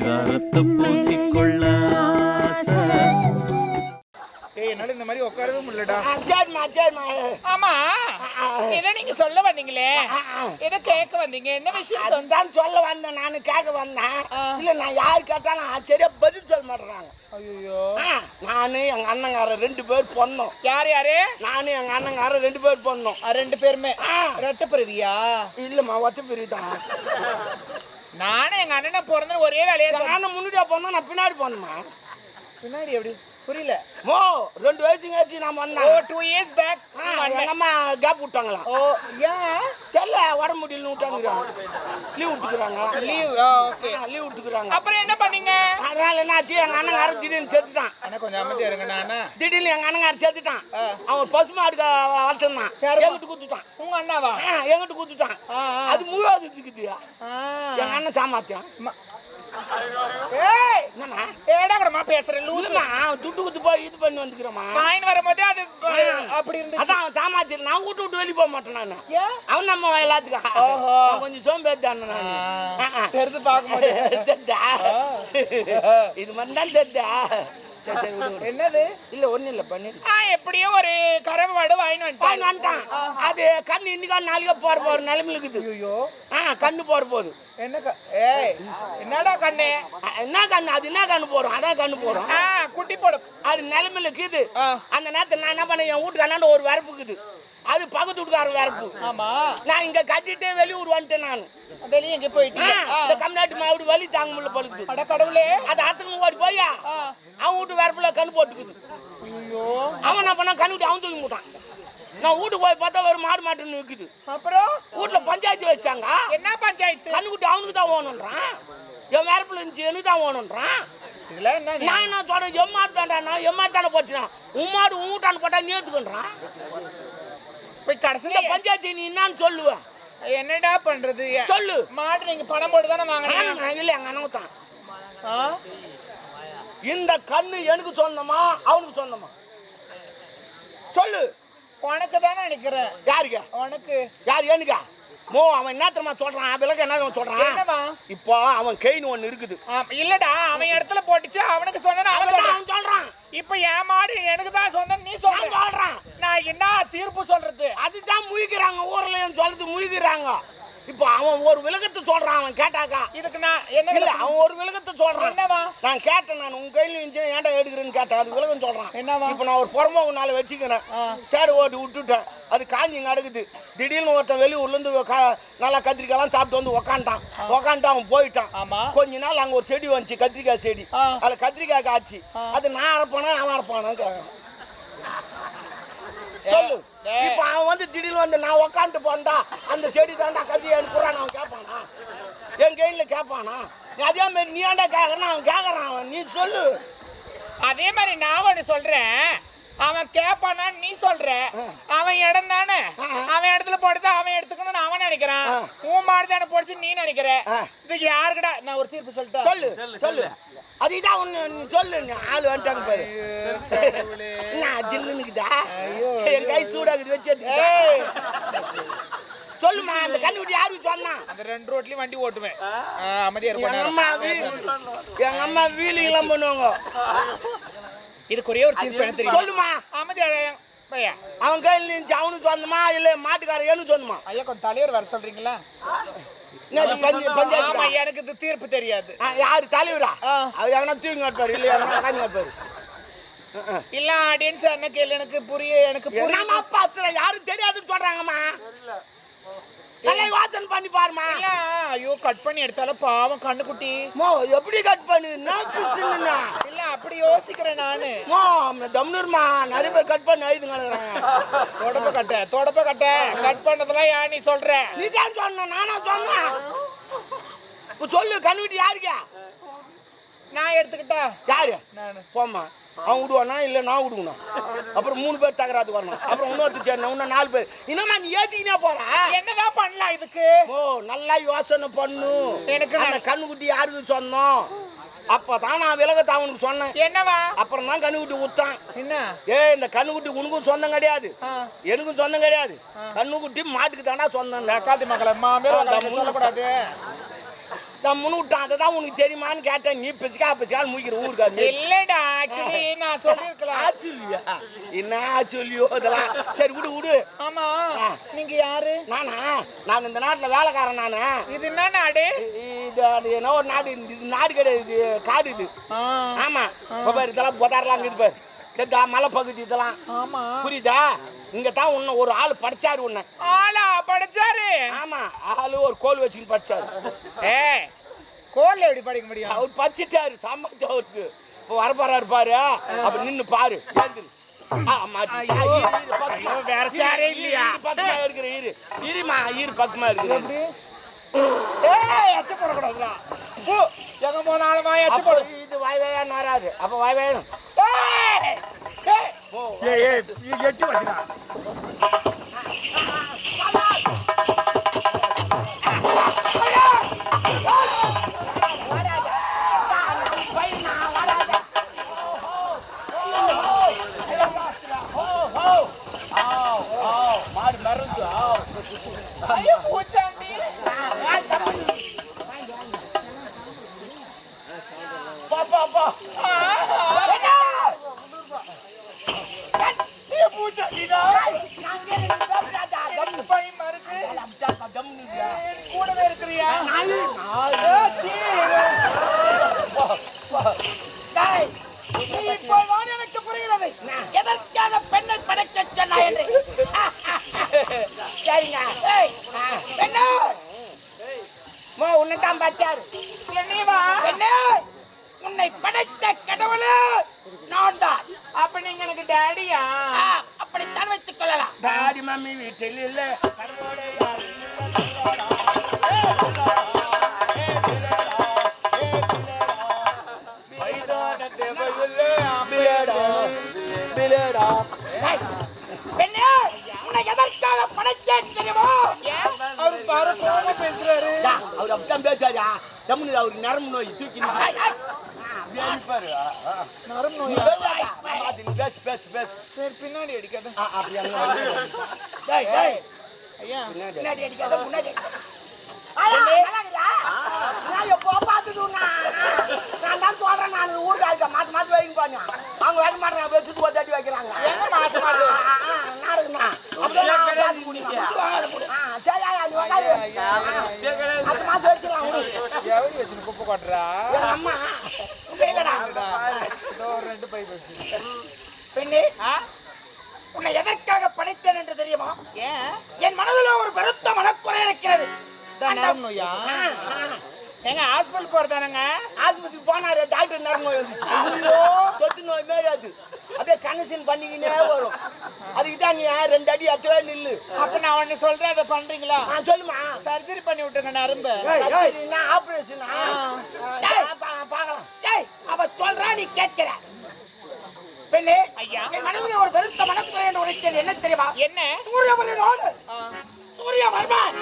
பரிதாரத்தை பூசிக்கொள்ள என்னால இந்த மாதிரி உட்காரவே முடியலடா. சரிம்மா சரிம்மா. ஆமா. ஏதோ நீங்க சொல்ல வந்தீங்களே? ஏதோ கேட்க வந்தீங்க. என்ன விஷயம் அதுதான் சொல்ல வந்தேன் நான் கேட்க வந்தேன். இல்ல நான் யார் கேட்டாலும் சரியா பதில் சொல்ல மாட்டேறாங்க. ஐயோ நானு எங்க அண்ணங்காரன் ரெண்டு பேர் பொண்ணோம். யார் யாரு? நானும் எங்க அண்ணங்காரன் ரெண்டு பேர் பொண்ணோம். ஆ, ரெண்டு பேருமே. ரெட்ட பிறவியா? இல்லம்மா ஒத்த பிரிவு தான் நானும் எங்க அண்ணனை பிறந்த ஒரே வேலையா. அண்ணன் முன்னாடியா போனோம் நான் பின்னாடி போனோமா பின்னாடி எப்படி புரியல. மோ ரெண்டு வயசுங்க வச்சு நான் ஓ வந்தேன் டூ இயர்ஸ் பேக் ஆ, எங்க அம்மா கேப் விட்டாங்களாம். ஓ ஏன் தெரியல உடம்பு முடியல விட்டாங்க லீவ் விட்டுக்கிறாங்க. லீவ் ஓகே லீவ் விட்டுக்கிறாங்க. அப்புறம் என்ன பண்ணீங்க? அதனால என்னாச்சு? எங்க அண்ணங்காரன் திடீர்னு செத்துட்டான். அண்ணா கொஞ்சம் அமைதியா இருங்க நானா திடீர்னு எங்க அண்ணங்காரன் செத்துட்டான். அவன் பசு மாடு வளர்த்துருந்தான்? எங்கிட்டு குத்துட்டான். உங்க அண்ணாவா? ஆ, எங்கிட்டு குத்துட்டான். அது முழுவது இருக்குது அண்ணன் சாமாத்தியம். ஏய் என்னம்மா? ஏடா கூடமா பேசுறேன் லூசு. இல்லம்மா அவன் துட்டு குத்து போய் இது பண்ணி வந்துக்கிறோமா வாயின் வரும்போதே அது அப்படி இருந்துச்சு. அதான் அவன் நான் வீட்டு விட்டு வெளியே போக மாட்டேன் நான். அவன் நம்ம எல்லாத்துக்கும். ஓஹோ. கொஞ்சம் சோம்பேறிதான் நான். தெரிந்து பார்க்க தெரிதா இது மாதிரி தான் விடு. என்னது? இல்ல ஒண்ணும் இல்ல பண்ணி. ஆ எப்படியோ ஒரு கறவை மாடு வாங்கிட்டு வந்துட்டான். அது கண்ணு இன்னைக்கா நாளைக்கா போற போற நிலைமையில இருக்குது. ஐயோ. ஆ கண்ணு போற போகுது என்ன ஏய் என்னடா கண்ணு? என்ன கண்ணு? அது என்ன கண்ணு போடும் அதான் கண்ணு போடும் ஆ குட்டி போடும் அது நிலைமையில இருக்குது. அந்த நேரத்துல நான் என்ன பண்ணேன்? என் வீட்டுக்கு அண்ணாண்ட ஒரு வரப்பு இருக்குது. அது பக்கத்து வீட்டுக்கார வரப்பு ஆமா. நான் இங்க கட்டிட்டு வெளியூர் வந்துட்டேன் நான். வெளியே எங்க போயிட்டீங்க? இந்த கம்நாட்டு மாவுடு வலி தாங்க முடியல பழுக்குது அட கடவுளே. அது அத்துக்கு ஓடி போயா? அவன் வீட்டு வரப்புல கண்ணு போட்டுக்குது. ஐயோ. அவன் என்ன பண்ணா கண்ணு அவன் தூக்கி போட்டான் நான் வீட்டுக்கு போய் பார்த்தா ஒரு மாடு மாட்டுன்னு விற்குது அப்புறம்? வீட்டுல பஞ்சாயத்து வச்சாங்க. என்ன பஞ்சாயத்து? கண்ணுக்குட்டி அவனுக்கு தான் ஓணுன்றான். என் வேறப்பில் இருந்துச்சு எனக்கு தான் ஓணுன்றான். நான் என்ன சொல்றேன்? எம்மாடு தான்டா நான் எம்மாடு தானே போச்சுனான் உம்மாடு வீட்டான்னு போட்டா நீ ஏத்துக்கன்றான். போய் இந்த கடைசியில பஞ்சாயத்து நீ என்னன்னு சொல்லுவ என்னடா பண்றது? சொல்லு. மாடு நீங்க பணம் போட்டு தானே வாங்கினீங்க? நான் இல்லை எங்க அண்ணன் தான்? இந்த கண்ணு எனக்கு சொந்தமா அவனுக்கு சொந்தமா? சொல்லு. உனக்கு தானே நினைக்கிறேன் யாருக்கு? உனக்கு. யார் ஏனுக்கா மோ அவன் என்ன தெரியுமா சொல்றான்? விளக்க என்ன சொல்றான்? இப்போ அவன் கெயின் ஒன்று இருக்குது. இல்லடா அவன் இடத்துல போட்டுச்சு அவனுக்கு சொன்னா அவன் சொல்றான். இப்ப என் மாடு எனக்கு தான் சொந்தம் நீ நான் சொல்ற நான் என்ன தீர்ப்பு சொல்றது? அதுதான் முழிக்கிறாங்க ஊர்ல சொல்றது முழிக்கிறாங்க இப்போ அவன் ஒரு விளக்கத்தை சொல்றான் அவன் கேட்டாக்கா. இதுக்கு நான் என்ன இல்ல? அவன் ஒரு விளக்கத்தை சொல்றான். என்னவா? நான் கேட்டேன் நான் உன் கையில இருந்துச்சு ஏன்டா எடுக்கிறேன்னு கேட்டேன். அது விளக்கம் சொல்றான். என்னவா? இப்போ நான் ஒரு புறம்போக்கு நாளை வச்சுக்கிறேன். சேடு ஓட்டி விட்டுட்டேன். அது காஞ்சி கிடக்குது திடீர்னு ஒருத்தன் வெளியூர்ல இருந்து கா- நல்லா கத்திரிக்காய்லாம் சாப்பிட்டு வந்து உக்காண்டான் உக்காந்துட்டு அவன் போயிட்டான். கொஞ்ச நாள் அங்க ஒரு செடி வந்துச்சு கத்திரிக்காய் செடி. அதுல கத்திரிக்காய் காய்ச்சி. அது நான் அரைப்பானா அவன் அரைப்பானான்னு கேட்கறேன் சொல்லு. இப்போ அவன் வந்து திடீர்னு வந்து நான் உக்காந்துட்டு போண்டா அந்த செடி தாண்டா கத்திரிக்காய் குறான் அவன் கேட்பானா என் கையில கேட்பானா அதே மாதிரி நீ ஏன்டா கேட்கறான் அவன் கேட்கறான் அவன். நீ சொல்லு. அதே மாதிரி நான் ஒண்ணு சொல்றேன். அவன் கேப்பானான்னு நீ சொல்ற. அவன் இடம் தானே? அவன் இடத்துல போடுறது அவன் எடுத்துக்கணும்னு அவன் நினைக்கிறான். உன் மாடு தானே போடுச்சு நீ நினைக்கிற. இதுக்கு யாருக்குடா? நான் ஒரு தீர்ப்பு சொல்லிட்டேன். சொல்லு. சொல்லு. அதுதான் நீ சொல்லு ஆள் வந்துட்டாங்க பாரு. என்ன ஜில்லுன்னுக்குதா என் கை சூடாகுது வச்சு சொல்லுமா அந்த கண்ணுக்குட்டி யாருக்கு சொன்னான் அந்த ரெண்டு ரோட்லயும் வண்டி ஓட்டுவேன் அமைதியா இருக்கும் எங்க. அம்மா எங்க அம்மா வீலிங்லாம் பண்ணுவாங்க. இதுக்கு ஒரே ஒரு தீர்ப்பு எனக்கு தெரியும். சொல்லுமா. அமைதியா அவன் கையில் நின்று அவனுக்கு சொந்தமா? இல்ல மாட்டுக்காரன் எனக்கு சொந்தமா ஐயா கொஞ்சம் தலைவர் வர சொல்றீங்களா? எனக்கு இது தீர்ப்பு தெரியாது. யாரு தலைவரா. அவர் எவனா தூங்கி காட்டுவார்? இல்லையா உட்காந்து காட்டுவார்? இல்ல ஆடியன்ஸ் என்ன கேள்வி எனக்கு புரிய எனக்கு புரிய என்னம்மா பாசுற? யாரும் தெரியாதுன்னு சொல்றாங்கம்மா. நல்லா யோசனை பண்ணி பாருமா ஐயோ கட் பண்ணி எடுத்தாலும் பாவம் கண்ணுக்குட்டி. மோ எப்படி கட் பண்ணு? என்ன பிசுன்னா இல்ல அப்படி யோசிக்கிறேன் நானு. மோ தம்னூர்மா நிறைய பேர் கட் பண்ணி எழுதுங்க தொடப்ப கட்ட தொடப்ப கட்ட. கட் பண்ணதெல்லாம் ஏன் நீ சொல்ற? நீ தான் சொன்ன நானா சொன்னேன். சொல்லு கண்ணுக்குட்டி யாருக்கா? நான் எடுத்துக்கிட்டா? யாரு? போம்மா. அவன் விடுவானா? இல்லை நான் விடுவணும் அப்புறம் மூணு பேர் தகராது வரணும். அப்புறம் இன்னொருத்தர் சேரணும். இன்னும் நாலு பேர். என்னம்மா நீ ஏற்றிக்கினே போறா? என்னதான் பண்ணலாம் இதுக்கு? ஓ நல்லா யோசனை பண்ணு. எனக்கு அந்த கண்ணுக்குட்டி யாருக்கு சொன்னோம்? அப்பதான் நான் விலகத்தை அவனுக்கு சொன்னேன். என்னவா? அப்புறம் தான் கண்ணுக்குட்டி விட்டான் என்ன? ஏ இந்த கண்ணுக்குட்டி உனக்கும் சொந்தம் கிடையாது. எனக்கும் சொந்தம் கிடையாது. கண்ணுக்குட்டி மாட்டுக்கு தானா சொந்தம் காத்தி மக்களை நான் முன்னுட்டான் அதை தான் உனக்கு தெரியுமான்னு கேட்டேன். நீ பிசிக்கா பிசிக்கான்னு மூக்கிற ஊருக்காரு இல்லடா ஆக்சுவலி நான் சொல்லிருக்கலாம் ஆச்சுல்லியா? என்ன ஆச்சுல்லியோ இதெல்லாம். சரி விடு விடு. ஆமா. நீங்க யாரு? நானா? நான் இந்த நாட்டில் வேலைக்காரன் நானு. இது என்ன நாடு? இது அது என்ன ஒரு நாடு? இது நாடு கிடையாது இது காடு இது. ஆமா. இதெல்லாம் புதாரலாம் இருக்குது பாரு. தெரியுதா மலை பகுதி இதெல்லாம். ஆமா. புரியுதா? இங்க தான் உன்னை ஒரு ஆள் படிச்சாரு உன்னை. ஆளா படிச்சாரு? ஆமா ஆளு ஒரு கோல் வச்சுன்னு படிச்சாரு. ஏ கோல்ல எப்படி படிக்க முடியும்? அவர் படிச்சிட்டாரு சம்மத்து அவருக்கு. இப்போ வரப்போறாரு பாரு. அப்ப நின்னு பாரு. வேற சேரே இல்லையா? பக்கமா இருக்கிற இரு. இருமா இரு பக்கமா இருக்கிற ஏய் எச்ச போடக்கூடாதுடா எங்க போனாலும் எச்ச போடு இது வாய் வாயான்னு வராது. அப்ப வாய் வாயணும். ஏய் ஏய் எட்டு வச்சுடா தான் பச்சாரு பெண்ணே உன்னை படைத்த கடவுளே நான் தான். அப்ப நீங்க எனக்கு டேடியா? அப்படித்தான் வைத்துக் கொள்ளலாம். டாடி மம்மி வீட்டில் இல்ல. பெண்ணே உன்னை எதற்காக படைத்தேன் தெரியுமா? பேசுறாரு அவர் அப்படித்தான் பேசாதா தம்முன்னு அவருக்கு நரம்பு நோய் தூக்கி நிக்கு. ஏய், ஏய், அப்படியே நிப்பாரு. ஆ, ஆ. நரம் நீ நோயா பேசு பேசு பேசு சரி பின்னாடி அடிக்காத ஆ, அப்படி அங்க வந்து. டேய், டேய். ஐயா பின்னாடி. பின்னாடி அடிக்காத முன்னாடி அடிக்காத. நான் எப்போ பார்த்தது உன்னை? நான் தான் சொல்றேன் நான் ஊருக்கு மாசம் மாசம் வைங்க பாருங்க அவங்க வைக்க மாட்டாங்க வச்சுட்டு ஒரு தட்டி வைக்கிறாங்க என்ன மாசம் மாசம் ஆ, ஆ, நாடகம்னா. அப்படியே நான் காசு குடிக்க. ஆ, சரி, ஐயா, நீ உட்காரு. அடுத்த மாசம் வச்சிடலாம், விடு. எவடி வச்சு குப்பை கொட்டுறா அம்மா. இல்லடா இதோ ஒரு ரெண்டு பை பஸ் பெண்ணே உன்னை எதற்காக படைத்தேன் என்று தெரியுமா? ஏன்? என் மனதில் ஒரு பெருத்த மனக்குறை இருக்கிறது. நோயா எங்க ஹாஸ்பிட்டல் போறதானங்க? ஆஸ்பத்திரி போனாரு டாக்டர் நரம் நோய் வந்துச்சு தொத்து நோய் மாரி அது அப்படியே கனெக்ஷன் பண்ணிக்கினே வரும். அதுக்கு தான் நீ ரெண்டு அடி அட்டவே நில்லு. அப்ப நான் ஒன்னு சொல்றேன் அதை பண்றீங்களா? ஆ சொல்லுமா. சர்ஜரி பண்ணி விட்டுருங்க நரம்பு சர்ஜரினா ஆபரேஷனா? பார்க்கலாம். அவ சொல்றா நீ கேட்கிற. பெண்ணே ஐயா. என் மனதில் ஒரு பெருத்த மனக்குறை என்று உரைத்தது என்ன தெரியுமா? என்ன? சூரியவரனோடு சூரியவர்மன்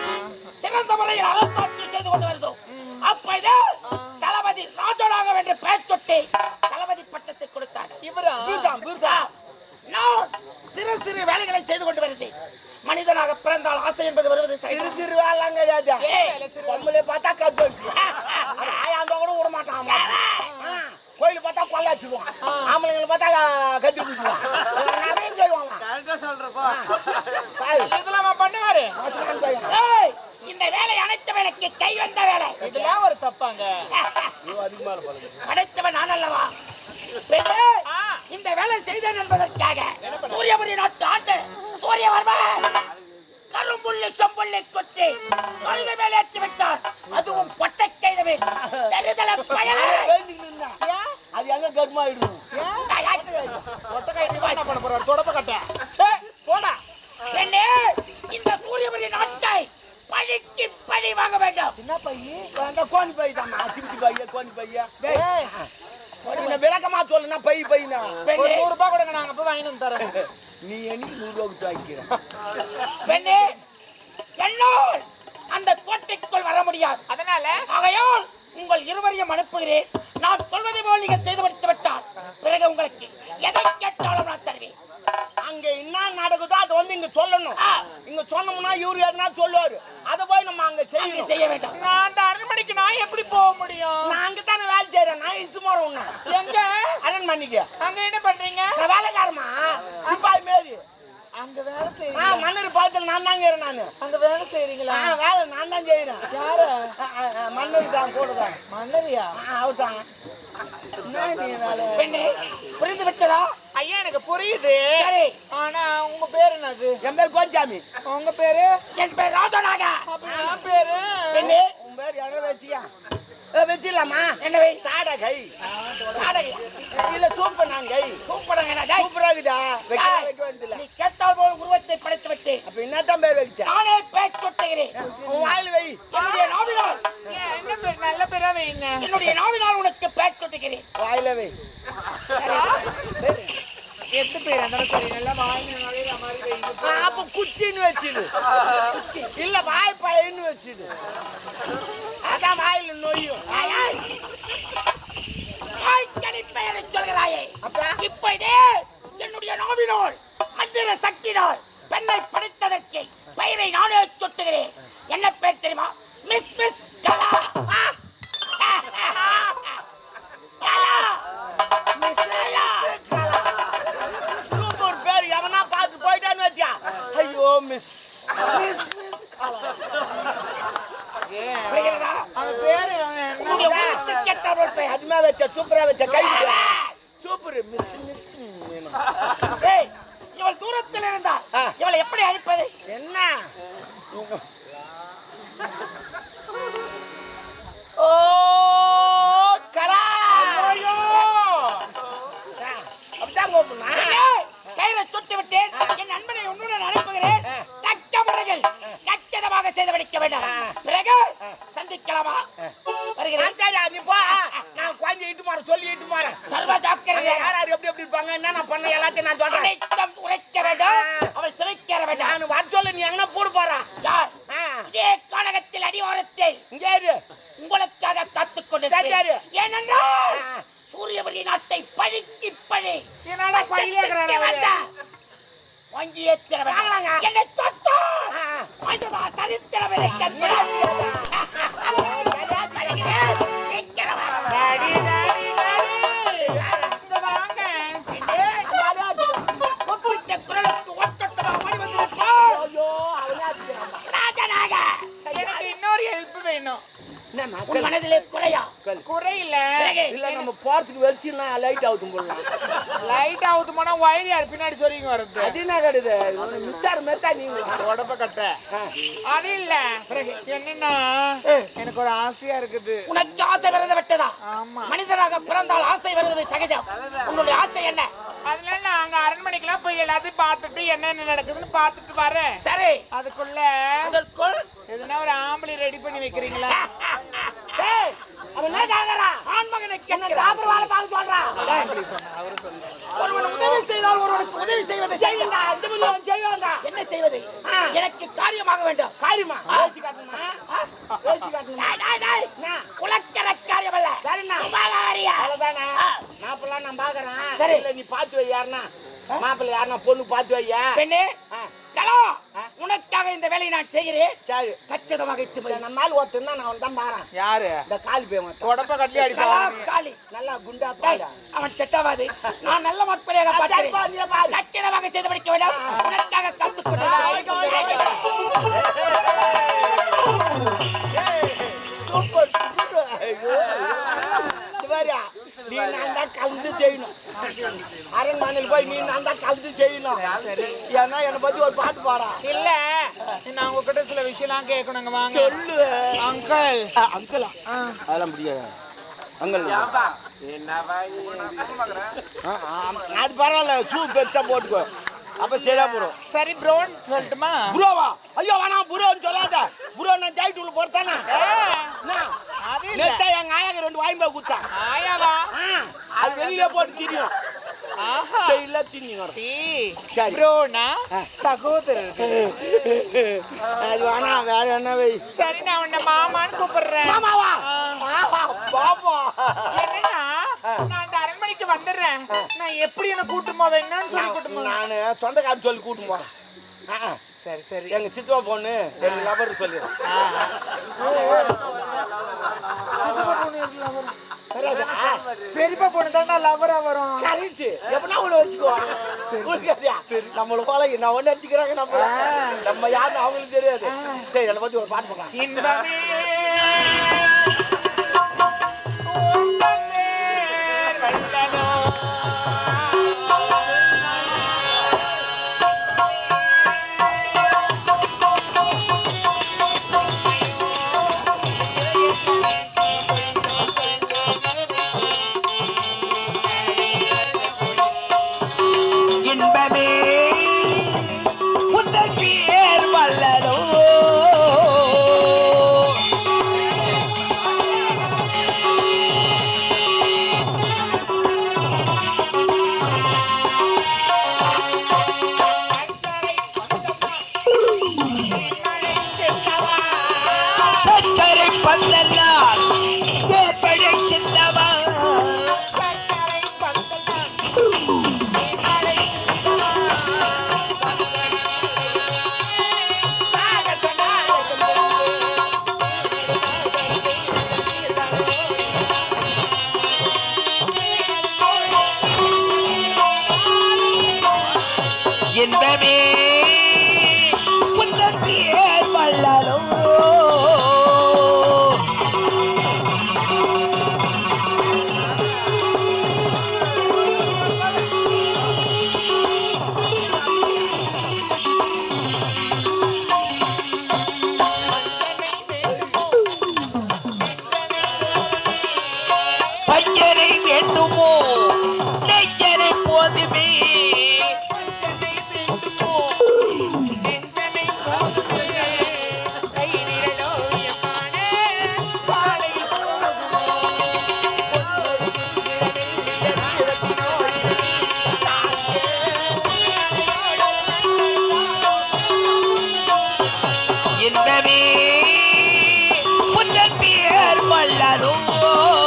சிறந்த முறையில் அரசாட்சி செய்து கொண்டு வருதோ. அப்போது தளபதி ராஜனாக என்று பெயர் சுட்டி தளபதி பட்டத்தை கொடுத்தார். நான் சிறு சிறு வேலைகளை செய்து கொண்டு வருகிறேன் மனிதனாக பிறந்தால் ஆசை என்பது வருவது சிறு சிறு வேலைலாம் கிடையாது பார்த்தா கத்து ஆயாந்தா கூட விட மாட்டான் கோயில் பார்த்தா கொள்ளாச்சிடுவான். ஆம்பளைங்களை பார்த்தா கத்தி பிடிக்குவான் நிறைய. பாரு, இதெல்லாம் பண்ணுவாரு. வேலை அனைத்தும் எனக்கு கை வந்த வேலை. இதெல்லாம் ஒரு தப்பாங்க. படைத்தவன் நான் அல்லவா? இந்த வேலை செய்தேன் என்பதற்காக சூரியபுரி நாட்டு ஆண்டு சூரியவர்மன் கரும்புள்ளி செம்புள்ளி கொட்டி கழுதை மேல் ஏற்றி விட்டான். அதுவும் பொட்டை கைதவே. தருதல பயலே. அது எங்க கர்மாயிடும் பொட்டை கைது. என்ன பண்ண போறாரு தொடப்ப கட்ட. போடா. பெண்ணே இந்த சூரியபுரி நாட்டை பழிக்கு பழி வாங்க வேண்டும். என்ன பையன் அந்த கோணி பை தான். சிமிட்டி பைய கோணி பைய என்ன விளக்கமா சொல்லுனா பை பையனா ஒரு நூறு ரூபாய் கொடுங்க நாங்க போய் வாங்கிட்டு வந்து தரோம் நீ என்னைக்கு நூறு ரூபாய்க்கு வாங்கிக்கிற? பெண்ணே என்னால் அந்த கோட்டைக்குள் வர முடியாது. அதனால? ஆகையால் உங்கள் இருவரையும் அனுப்புகிறேன். நான் சொல்வதை போல் நீங்கள் செய்து முடித்து விட்டால் பிறகு உங்களுக்கு எதை கேட்டாலும் நான் தருவேன். நடக்குதோ அதை வந்து இங்க சொல்லணும். இங்க சொன்னோம்னா இவரு எதுனா சொல்லுவாரு. அதை போய் நம்ம அங்க செய்யணும். செய்ய வேண்டாம். நான் அந்த அரண்மனைக்கு நான் எப்படி போக முடியும்? நான் அங்க தானே வேலை செய்யறேன் நான் இச்சு போறேன் எங்க? அரண் பண்ணிக்க அங்க என்ன பண்றீங்க? நான் வேலைக்காரமா சிப்பாய் மாரி. அங்க வேலை ஆ செய்றீங்க மன்னர் பாயத்தில் நான் தாங்க இருக்கிறேன் நானு. அங்க வேலை செய்றீங்களா? ஆ வேலை நான் தான் செய்யறேன் யாரு? மன்னர் தான் கூட தான். மன்னரியா? அவர் தாங்க என்ன நீ வேலை? பெண்ணே புரிந்து விட்டதா? ஐயா எனக்கு புரியுது. சரி. ஆனா உங்க பேரு என்னது? என் பேர் கோச்சாமி உங்க பேரு? என் பேர் அப்ப என் பேரு? பெண்ணே உன் பேர் யாரோ வச்சியா? வச்சிடலாமா? என்னவை தாடா கை நாடகையா இல்ல சூப்பர் நான் கை கூப்பிடுங்க என்ன, டேய். சூப்பரா இருக்குதா வைக்க வைக்க வேண்டியதில்ல நீ கேட்டால் போல் உருவத்தை படைத்து விட்டேன் அப்ப என்னத்தான் பேர் வச்சா நானே பேச்சு சொட்டுகிறேன் உன் வாயில் வை. என்னுடைய நாவினால். என்ன பேர்? நல்ல பேரா வைங்க என்னுடைய நாவினால் உனக்கு பேச்சு சொட்டுகிறேன் வாயில வை. எட்டு பேர் அந்த அப்ப குச்சின்னு வச்சிடு குச்சி. இல்ல வாய் பையன்னு வச்சிடு அதான் வாயில நொய்யும். ஏய், ஏய். வாய்க்கனி பெயரை சொல்கிறாயே. அப்ப. இப்பொழுதே என்னுடைய நாவினால் மந்திர சக்தினால் பெண்ணை படைத்ததற்கு பெயரை நானே சுட்டுகிறேன். என்ன பேர் தெரியுமா? Miss miss Kala! கலா. ஐயோ மிஸ் மிஸ் மிஸ் அவன் பேரு அதுமே வச்ச சூப்பரா வச்ச கை சூப்பர் மிஸ் மிஸ் ஏய், இவள் தூரத்தில் இருந்தால் ஆ. இவளை எப்படி அழிப்பது? என்ன? ஓ கரா. அப்படிதான் கூப்பிடுனா ஏய், பெயரை சுட்டு விட்டேன் என் நண்பனை உன்னுடன் அனுப்புகிறேன். தக்க முறையில் கச்சிதமாக செய்து முடிக்க வேண்டும். பிறகு சந்திக்கலாமா? வருகிறேன். சரி நீ போ. நான் குழந்தை இட்டு மாற சொல்லி இட்டு மாறேன் சர்வ ஜாக்கிரதை யார் யார் எப்படி எப்படி இருப்பாங்க? என்ன நான் பண்ண எல்லாத்தையும் நான் சொல்றேன். உரைக்க வேண்டும். அவள் சிறைக்கேற வேண்டும். நான் வர சொல்ல நீ எங்கன்னா போடு போறா யார் ஆ, இதே கானகத்தில் அடிவாரத்தில் இங்கே இரு உங்களுக்காக காத்துக் சரி, சரி. கொண்டிருக்கிறேன் ஏனென்றால் ஆ. சூரியபுரி நாட்டை பழிக்கு பழி என்னடா பையிலே இருக்கிறாரு அவரு? வாங்கி ஏத்திர வாங்கலாங்க. வேண்டாம் என்னை தொட்டா ஆ, ஆ. வாய்ந்ததா சரித்திரவில்லை கற்பனை. வருகிறேன். சீக்கிரம் வா. டாடி டாடி டாடி இங்க வாங்க கூப்பிட்ட குரலுக்கு ஒட்டொட்டமாக ஓடி வந்திருப்போம். ஐயோ அவனே அடிக்கிறான். ராஜனாக எனக்கு இன்னொரு ஹெல்ப் வேணும். என்னம்மா, உன் மனதிலே குறையா கல். குறையில. இல்ல நம்ம போறதுக்கு வெளிச்சுன்னா லைட் ஆகுது போடலாம். லைட் ஆகுது போனா வயர் யார் பின்னாடி சொல்லிங்க வருது அது என்ன கடுது? மிச்சாரம் மெத்தா நீங்க உடம்ப கட்ட. அது இல்ல. என்னன்னா எனக்கு ஒரு ஆசையா இருக்குது. உனக்கு ஆசை பிறந்து விட்டதா? ஆமா. மனிதராக பிறந்தால் ஆசை வருவது சகஜம். உன்னுடைய ஆசை என்ன? அதனால நான் அங்க அரண்மனைக்கெல்லாம் போய் எல்லாத்தையும் பார்த்துட்டு என்னென்ன நடக்குதுன்னு பார்த்துட்டு வரேன். சரி. அதுக்குள்ள அதற்குள் எதுனா ஒரு ஆம்பளை ரெடி பண்ணி வைக்கிறீங்களா? அவன் என்ன கேக்குறா வேலை பார்க்க சொன்ன அவரு சொல்ல ஒருவன் உதவி செய்தால் ஒருவனுக்கு உதவி செய்வது செய்யுண்டா அந்த மாதிரி அவன் செய்வாங்க என்ன செய்வது. எனக்கு காரியமாக வேண்டும். காரியமா? டேய், டேய், டேய். என்ன? குலக்கர காரியம் அல்ல வேற என்ன? அவ்வளவுதானே? ஆ. மாப்பிள்ளை நான் பாக்குறேன். சரி. நீ பாத்து வை யாருன்னா? மாப்பிள்ளை யாருன்னா பொண்ணு பாத்து வையா? பெண்ணே? கலா ஆ. உனக்காக இந்த வேலையை நான் செய்கிறேன். சரி. கச்சிதமாக இட்டு நம்ம ஆள் ஒருத்தன் தான் நான் அவன் தான் பாறேன் யாரு? இந்த காலி பேவன் தொடப்ப கட்லி கலா அடிப்பாங்க காளி நல்லா குண்டா பாடா அவன் செட்டாவாது நான் நல்ல மக்களையாக. பார்க்கிறேன். கச்சிதமாக செய்து படிக்க வேண்டும். உனக்காக கத்துக்கொண்டு நீ நான் தான் கலந்து செய்யணும். அரண்மனையில் போய் நீ நான் தான் கலந்து செய்யணும். ஏன்னா என்னை பத்தி ஒரு பாட்டு பாடா. இல்ல. நான் உங்ககிட்ட சில விஷயம்லாம் கேட்கணுங்க வாங்க. சொல்லு. அங்கிள். அங்கிளா? அதெல்லாம் முடியாது. அங்கிள் அது பரவாயில்ல ஷூ பெருசா போட்டுக்கோ. அப்ப சரியா போடும். சரி ப்ரோன் சொல்லட்டுமா? புரோவா ஐயோ வேணாம் புரோன்னு சொல்லாத. புரோ நான் ஜாயிட்டு உள்ள போறதானே அது எங்க ஆயாக்கு ரெண்டு வாய்ம்பா குத்தா. ஆயாவா? அது வெளியில போட்டு திரியும். ஆஹா செய்யல தின்னிங்க சீ சரி. ப்ரோனா. சகோதரர் அது வேணாம் வேற என்ன வை சரி நான் உன்னை மாமான்னு கூப்பிடுறேன் மாமாவா பாப்பா என்னன்னா நான் அந்த அரண்மனைக்கு வந்துடுறேன் நான் எப்படி என்ன கூட்டு போவேன் என்னன்னு சொல்லி கூட்டு போங்க. நான் சொந்தக்காரன் சொல்லி கூட்டு போறேன் ஆ, ஆ. சரி சரி எங்க சித்துவா பொண்ணு எங்க லவர் சொல்லிடுறேன் பொண்ணு lover? பெரியப்பா பொண்ணு தானே லவரா வரும். கரெக்ட் எப்பனா உள்ள வச்சுக்கோ புரியாதியா நம்மள போல நான் ஒண்ணு வச்சுக்கிறாங்க நம்ம நம்ம யாருன்னு அவங்களுக்கு தெரியாது. சரி என்னை பத்தி ஒரு பாட்டு போக்கலாம். பேர்